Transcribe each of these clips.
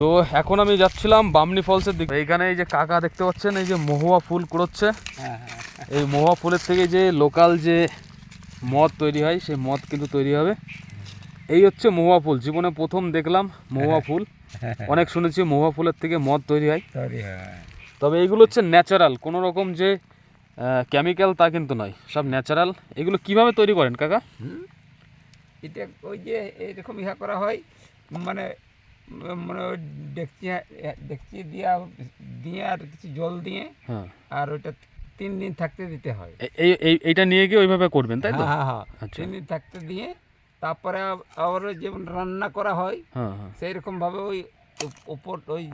তো এখন আমি যাচ্ছিলাম বামনি ফলসের দিকে। এইখানে এই যে কাকা দেখতে পাচ্ছেন এই যে মহুয়া ফুল কুড়োচ্ছে। হ্যাঁ হ্যাঁ। এই মহুয়া ফুলের থেকে যে লোকাল যে মদ তৈরি হয় সেই মদ কিন্তু তৈরি হবে। এই হচ্ছে মহুয়া ফুল জীবনে প্রথম দেখলাম মহুয়া ফুল। অনেক শুনেছি মহুয়া ফুলের থেকে মদ তৈরি হয়। তবে এইগুলো হচ্ছে ন্যাচারাল কোনো রকম যে কেমিক্যাল তা কিন্তু নয় সব ন্যাচারাল। এগুলো কীভাবে তৈরি করেন কাকা? এটা ওই যে এরকম ইহা করা হয় মানে মানে ওই ডেকচি ডেকচি দিয়া দিয়ে আর কিছু জল দিয়ে হ্যাঁ। আর ওইটা তিন দিন থাকতে দিতে হয়। এই এই- এইটা নিয়ে গিয়ে ওইভাবে করবেন তাই তো? হ্যাঁ হ্যাঁ আচ্ছা। তিন দিন থাকতে দিয়ে তারপরে আবার যেমন রান্না করা হয় হ্যাঁ হ্যাঁ। সেই রকম ভাবে ওই ওপর উপর ওই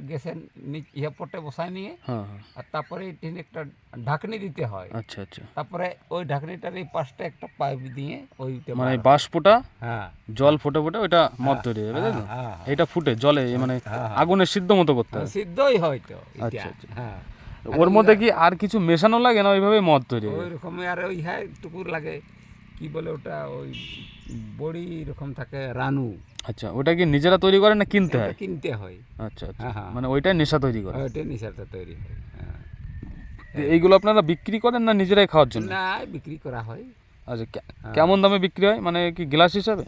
গ্যাসের নিচ- ইহা পটে বসায় নিয়ে হ্যাঁ হ্যাঁ। আর তারপরে এই একটা ঢাকনি দিতে হয়। আচ্ছা আচ্ছা। তারপরে ওই ঢাকনিটার এই পাশটা একটা পাইপ দিয়ে ওই মানে বাষ্পটা হ্যাঁ। জল ফুটে ফুটে ওইটা মদ তৈরি হবে তাই হ্যাঁ, এটা ফুটে জলে মানে হ্যাঁ, হ্যাঁ। আগুনের সিদ্ধ মতো করতে হবে। সিদ্ধই হয়তো আচ্ছা, আচ্ছা। হ্যাঁ। ওর মধ্যে কি আর কিছু মেশানো লাগে না? ওইভাবে মদ তৈরি ওই হবে? রকম আর ওই হ্যাঁ টুকুর লাগে। কি বলে ওটা? ওই বড়ি রকম থাকে রানু। আচ্ছা ওটা কি নিজেরা তৈরি করে না কিনতে হয়? কিনতে হয়। আচ্ছা আচ্ছা। হ্যাঁ, হ্যাঁ। মানে ওইটাই নেশা তৈরি করে? ওইটা নিশাটা তৈরি হয় হ্যাঁ। এইগুলো আপনারা বিক্রি করেন না নিজেরাই খাওয়ার জন্য? না বিক্রি করা হয়। আচ্ছা কেমন দামে বিক্রি হয়? মানে কি গ্লাস হিসাবে?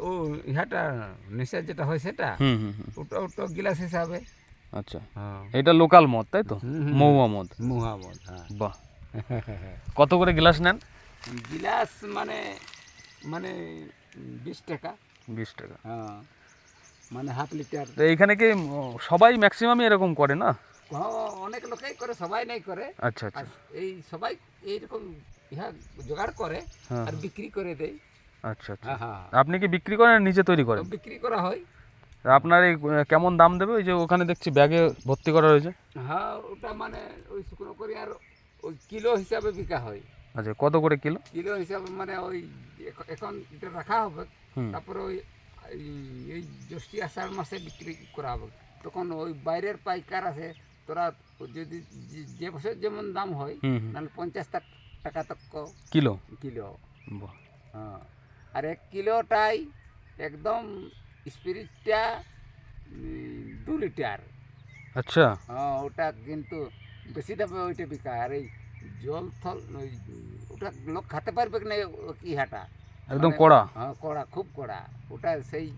ও ইহাটা নেশা যেটা হয় সেটা? ওটা ওটা গিলাস হিসাবে। আচ্ছা। হ্যাঁ। এটা লোকাল মদ তাই তো? হুম, হুম। মহুয়া মদ। হ্যাঁ। বাহ। কত করে গ্লাস নেন? গিলাস মানে মানে বিশ টাকা। বিশ টাকা। হ্যাঁ মানে হাফ লিটার। তো এইখানে কি সবাই ম্যাক্সিমামই এরকম করে না? হ্যাঁ, অনেক লোকেই করে সবাই নাই করে। আচ্ছা আচ্ছা। এই সবাই এইরকম ইহা জোগাড় করে হ্যাঁ আর বিক্রি করে দেয়। আচ্ছা আচ্ছা। হ্যাঁ হ্যাঁ। আপনি কি বিক্রি করেন নিজে তৈরি করেন? বিক্রি করা হয়। আপনার এই কেমন দাম দেবে? ওই যে ওখানে দেখছি ব্যাগে ভর্তি করা রয়েছে হ্যাঁ ওটা মানে ওই শুকনো করে আর ওই কিলো হিসাবে বিকা হয়। আচ্ছা কত করে কিলো? কিলো হিসাবে মানে ওই এখন এটা রাখা হবে তারপরে ওই এই- জ্যৈষ্ঠী আষাঢ় মাসে বিক্রি করা হবে। তখন ওই বাইরের পাইকার আছে তোরা যদি যে- বছর যেমন দাম হয় হুম। পঞ্চাশ টাকা তক কিলো? কিলো। হ্যাঁ। আর এক কিলোটাই একদম স্পিরিটটা দু লিটার। আচ্ছা। হ্যাঁ ওটা কিন্তু বেশি দামে ওইটা বিকা আর এই জল থল ওই ওটা লোক খেতে পারবে কি না ও কি হাটা? একদম মানে- কড়া? হ্যাঁ কড়া খুব কড়া। ওটা সেই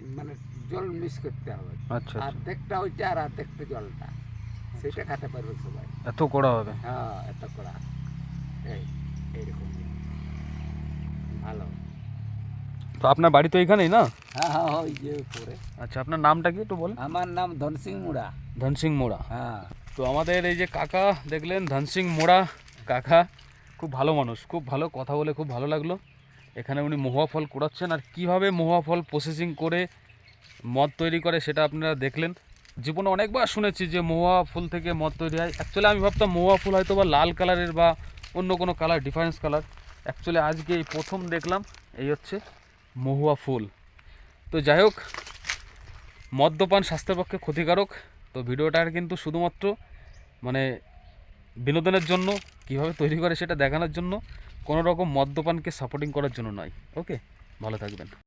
মানে জল মিক্স করতে হবে। আচ্ছা আচ্ছা। অর্ধেকটা ওইটা আর অর্ধেকটা জলটা। সেটা খেতে পারবে সবাই। এত কড়া হবে? হ্যাঁ এত কড়া। এই এইরকম। ভালো। তো আপনার বাড়ি তো এখানেই না? হ্যাঁ হ্যাঁ ওই যে পরে আচ্ছা আপনার নামটা কি একটু বলেন? আমার নাম ধনসিং মুড়া। ধনসিং মোড়া। হ্যাঁ। তো আমাদের এই যে কাকা দেখলেন, ধনসিং মোড়া কাকা, খুব ভালো মানুষ, খুব ভালো কথা বলে খুব ভালো লাগল। এখানে উনি মহুয়া ফল কুড়াচ্ছেন আর কীভাবে মহুয়া ফল প্রসেসিং করে মদ তৈরি করে সেটা আপনারা দেখলেন। জীবনে অনেকবার শুনেছি যে মহুয়া ফুল থেকে মদ তৈরি হয়। অ্যাকচুয়ালি আমি ভাবতাম মহুয়া ফুল হয়তো বা লাল কালারের বা অন্য কোনো কালার ডিফারেন্স কালার অ্যাকচুয়ালি আজকে এই প্রথম দেখলাম, এই হচ্ছে মহুয়া ফুল। তো যাই হোক, মদ্যপান স্বাস্থ্যের পক্ষে ক্ষতিকারক। তো ভিডিওটার কিন্তু শুধুমাত্র মানে বিনোদনের জন্য, কীভাবে তৈরি করে সেটা দেখানোর জন্য কোনো রকম মদ্যপানকে সাপোর্টিং করার জন্য নয়। ওকে ভালো থাকবেন।